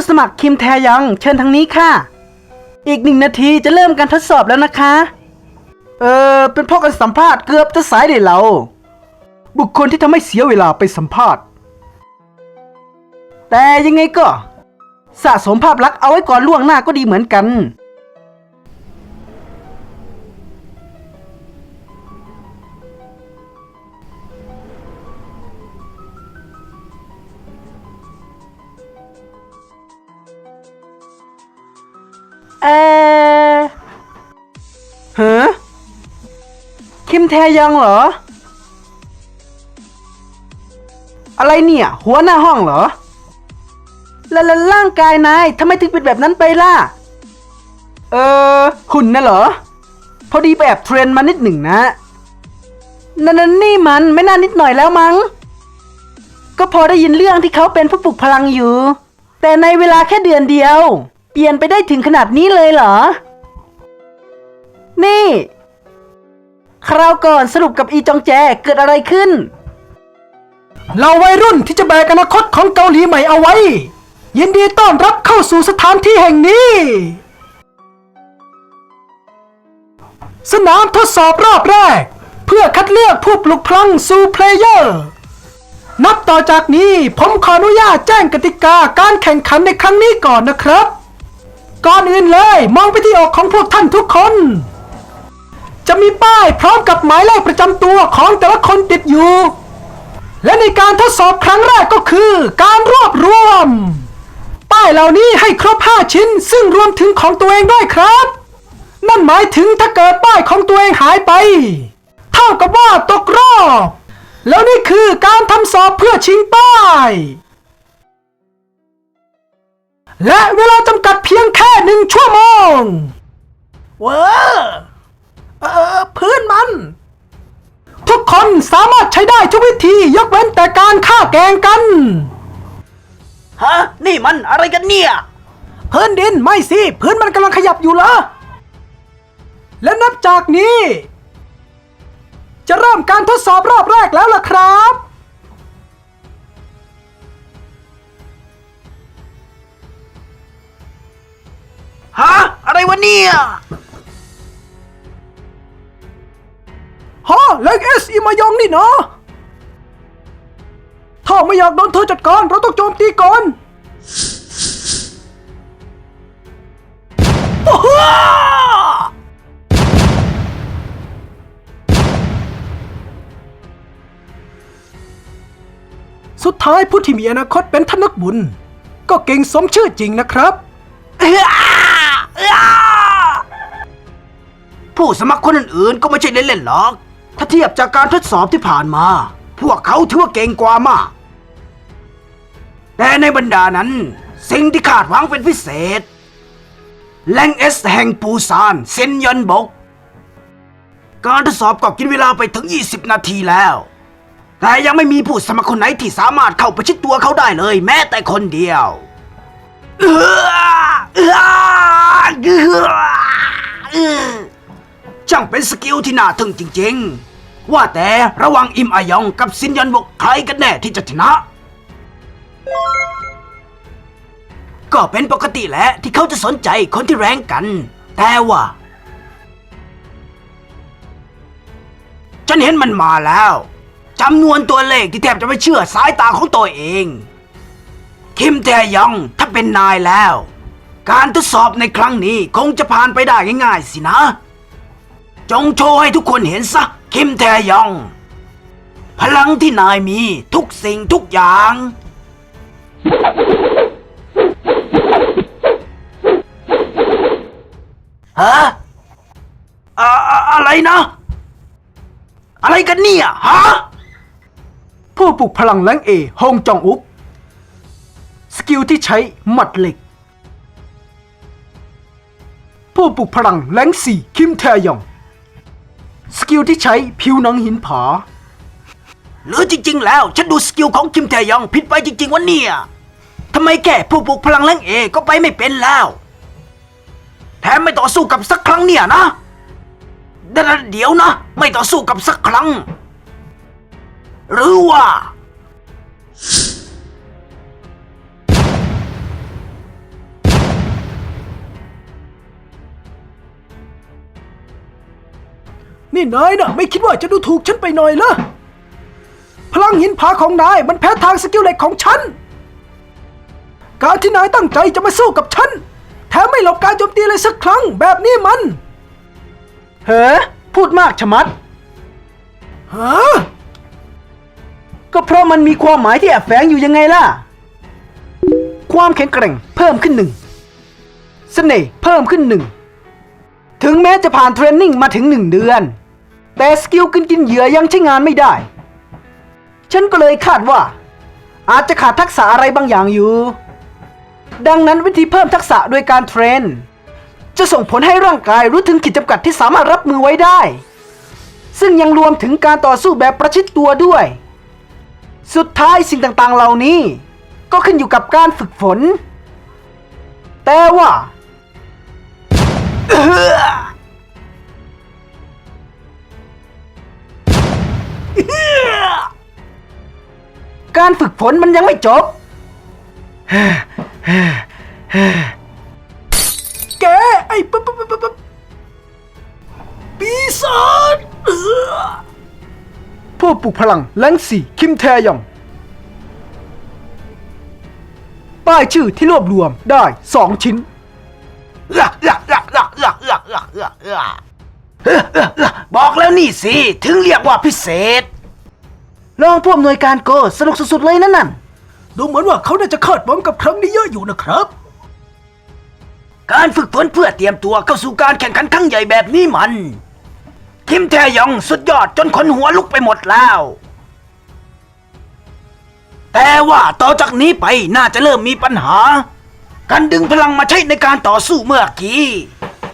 ผู้สมัครคิมแทยองเชิญทางนี้ค่ะ อีกหนึ่งนาทีจะเริ่มการทดสอบแล้วนะคะ เออเป็นเพ่อกันสัมภาษณ์เกือบจะสายเลยเรา บุคคลที่ทำให้เสียเวลาไปสัมภาษณ์ แต่ยังไงก็ สะสมภาพลักษณ์เอาไว้ก่อนล่วงหน้าก็ดีเหมือนกัน ฮะคิมแทยองเหรอ อะไรเนี่ย หัวหน้าห้องเหรอแล้วแล้วร่างกายนายทำไมถึงเป็นแบบนั้นไปล่ะ เออหุ่นน่ะเหรอ พอดีไปแอบเทรนมานิดหนึ่งนะนั่นนี่มันไม่น่านิดหน่อยแล้วมั้ง ก็พอได้ยินเรื่องที่เขาเป็นผู้ปลุกพลังอยู่ แต่ในเวลาแค่เดือนเดียว เปลี่ยนไปได้ถึงขนาดนี้เลยเหรอ คราวก่อนสรุปกับอีจองแจเกิดอะไรขึ้น เราวัยรุ่นที่จะแบกอนาคตของเกาหลีใหม่เอาไว้ ยินดีต้อนรับเข้าสู่สถานที่แห่งนี้ สนามทดสอบรอบแรก เพื่อคัดเลือกผู้ปลุกพลังสู่เพลเยอร์ นับต่อจากนี้ผมขออนุญาตแจ้งกติกาการแข่งขันในครั้งนี้ก่อนนะครับ ก่อนอื่นเลยมองไปที่อกของพวกท่านทุกคน มีป้ายพร้อมกับหมายเลขประจำตัวของแต่ละคนติดอยู่ และในการทดสอบครั้งแรกก็คือ การรวบรวม ป้ายเหล่านี้ให้ครบ 5 ชิ้น ซึ่งรวมถึงของตัวเองด้วยครับ นั่นหมายถึงถ้าเกิดป้ายของตัวเองหายไป เท่ากับว่าตกรอบแล้วนี่คือการทำสอบเพื่อชิงป้ายและเวลาจำกัดเพียงแค่หนึ่งชั่วโมง เว้อ ทุกคนสามารถใช้ได้ทุกวิธียกเว้นแต่การฆ่าแกล้งกัน ฮะ นี่มันอะไรกันเนี่ย พื้นดินไม่สิ พื้นมันกำลังขยับอยู่เหรอ และนับจากนี้ จะเริ่มการทดสอบรอบแรกแล้วล่ะครับ ฮะ อะไรวะเนี่ย ฮะเล็กเอสอิมายองนี่เนาะถ้าไม่อยากโดนเธอจัดการเราต้องโจมตีก่อนสุดท้ายผู้ที่มีอนาคตเป็นทานกบุญ ก็เก่งสมชื่อจริงนะครับ ผู้สมัครคนอื่นๆก็ไม่ใช่เล่นๆหรอก ถ้าเทียบจากการทดสอบที่ผ่านมา พวกเขาถือว่าเก่งกว่ามาก แต่ในบรรดานั้น สิ่งที่คาดหวังเป็นพิเศษ แรงเอสแห่งปูซานเซนยอนบก การทดสอบก็กินเวลาไปถึง 20 นาทีแล้ว แต่ยังไม่มีผู้สมัครคนไหนที่สามารถเข้าประชิดตัวเขาได้เลย แม้แต่คนเดียวเออเออเออช่างเป็นสกิลที่น่าทึ่งจริง ๆ ว่าแต่ระหว่างอิมอายองกับซินยอนบกใครกันแน่ที่จะชนะ ก็เป็นปกติแหละที่เขาจะสนใจคนที่แรงกัน แต่ว่า ฉันเห็นมันมาแล้วจำนวนตัวเลขที่แทบจะไม่เชื่อสายตาของตัวเอง คิมแทยองถ้าเป็นนายแล้ว การทดสอบในครั้งนี้คงจะผ่านไปได้ง่ายๆสินะ จงโชว์ให้ทุกคนเห็นซะ คิมแทยอง พลังที่นายมีทุกสิ่งทุกอย่าง ฮะอะอะอะไรนะ อะไรกันเนี่ย ฮะ ผู้ปลุกพลังแรงเอฮงจองอุกสกิลที่ใช้หมัดเหล็ก ผู้ปลุกพลังแรงสี่คิมแทยอง กิลที่ใช้ผิวหนังหินผา หรือจริง ๆ แล้วฉันดูสกิลของคิมแทยองผิดไปจริง ๆวะเนี่ยทำไมแก่ผู้ปลุกพลังแรงเอก็ไปไม่เป็นแล้ว แถมไม่ต่อสู้กับสักครั้งเนี่ยนะเดี๋ยวเดี๋ยวนะ ไม่ต่อสู้กับสักครั้ง หรือว่า นี่นายน่ะ ไม่คิดว่าจะดูถูกฉันไปหน่อยเหรอพลังหินผาของนายมันแพ้ทางสกิลเหล็กของฉัน การที่นายตั้งใจจะมาสู้กับฉัน แถมไม่หลบการโจมตีเลยสักครั้งแบบนี้มัน เฮ้พูดมากชะมัดฮะก็เพราะมันมีความหมายที่แอบแฝงอยู่ยังไงล่ะ ความแข็งแกร่งเพิ่มขึ้นหนึ่งเสน่ห์เพิ่มขึ้นหนึ่ง ถึงแม้จะผ่านเทรนนิ่งมาถึงหนึ่งเดือน แต่สกิลกินกินเหยื่อยังใช้งานไม่ได้ ฉันก็เลยคาดว่า อาจจะขาดทักษะอะไรบางอย่างอยู่ ดังนั้นวิธีเพิ่มทักษะโดยการเทรน จะส่งผลให้ร่างกายรู้ถึงขีดจำกัดที่สามารถรับมือไว้ได้ ซึ่งยังรวมถึงการต่อสู้แบบประชิดตัวด้วย สุดท้ายสิ่งต่างๆเหล่านี้ ก็ขึ้นอยู่กับการฝึกฝน แต่ว่า การฝึกฝนมันยังไม่จบ แก ไอ้ปั๊บปั๊บปั๊บปั๊บปีศาจเอื้อผู้ปลุกพลังแลงสี่คิมแทยอง ป้ายชื่อที่รวบรวมได้สองชิ้น บอกแล้วนี่สิ ถึงเรียกว่าพิเศษ รองผู้อำนวยการโกสนุกสุดๆเลยนั่นน่ะดูเหมือนว่าเขาน่าจะคาดหวังกับครั้งนี้เยอะอยู่นะครับ การฝึกฝนเพื่อเตรียมตัวเข้าสู่การแข่งขันครั้งใหญ่แบบนี้มัน คิมแทยองสุดยอดจนขนหัวลุกไปหมดแล้ว แต่ว่าต่อจากนี้ไปน่าจะเริ่มมีปัญหา การดึงพลังมาใช้ในการต่อสู้เมื่อกี้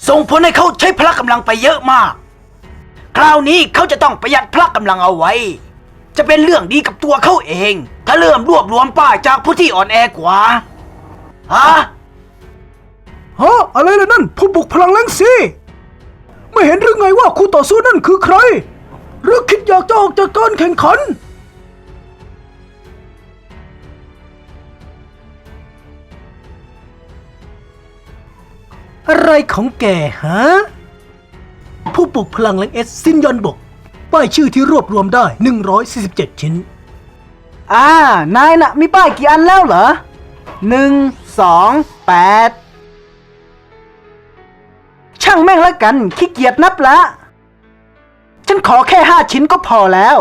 ส่งผลให้เขาใช้พละกำลังไปเยอะมาก คราวนี้เขาจะต้องประหยัดพละกำลังเอาไว้ จะเป็นเรื่องดีกับตัวเขาเอง ถ้าเริ่มรวบรวมป้ายจากผู้ที่อ่อนแอกว่า ฮะ ฮะอะไรเล่ะนั่น ผู้บุกพลังแรงซีไม่เห็นหรือไงว่าคู่ต่อสู้นั่นคือใคร หรือคิดอยากจะออกจากการแข่งขัน อะไรของแกฮะ ผู้ปลุกพลังแรงเอสซินยอนบก ป้ายชื่อที่รวบรวมได้ 147 ชิ้น อ่า นายน่ะมีป้ายกี่อันแล้วเหรอหนึ่งสองแปดช่างแม่งละกันขี้เกียจนับละ ฉันขอแค่ห้าชิ้นก็พอแล้ว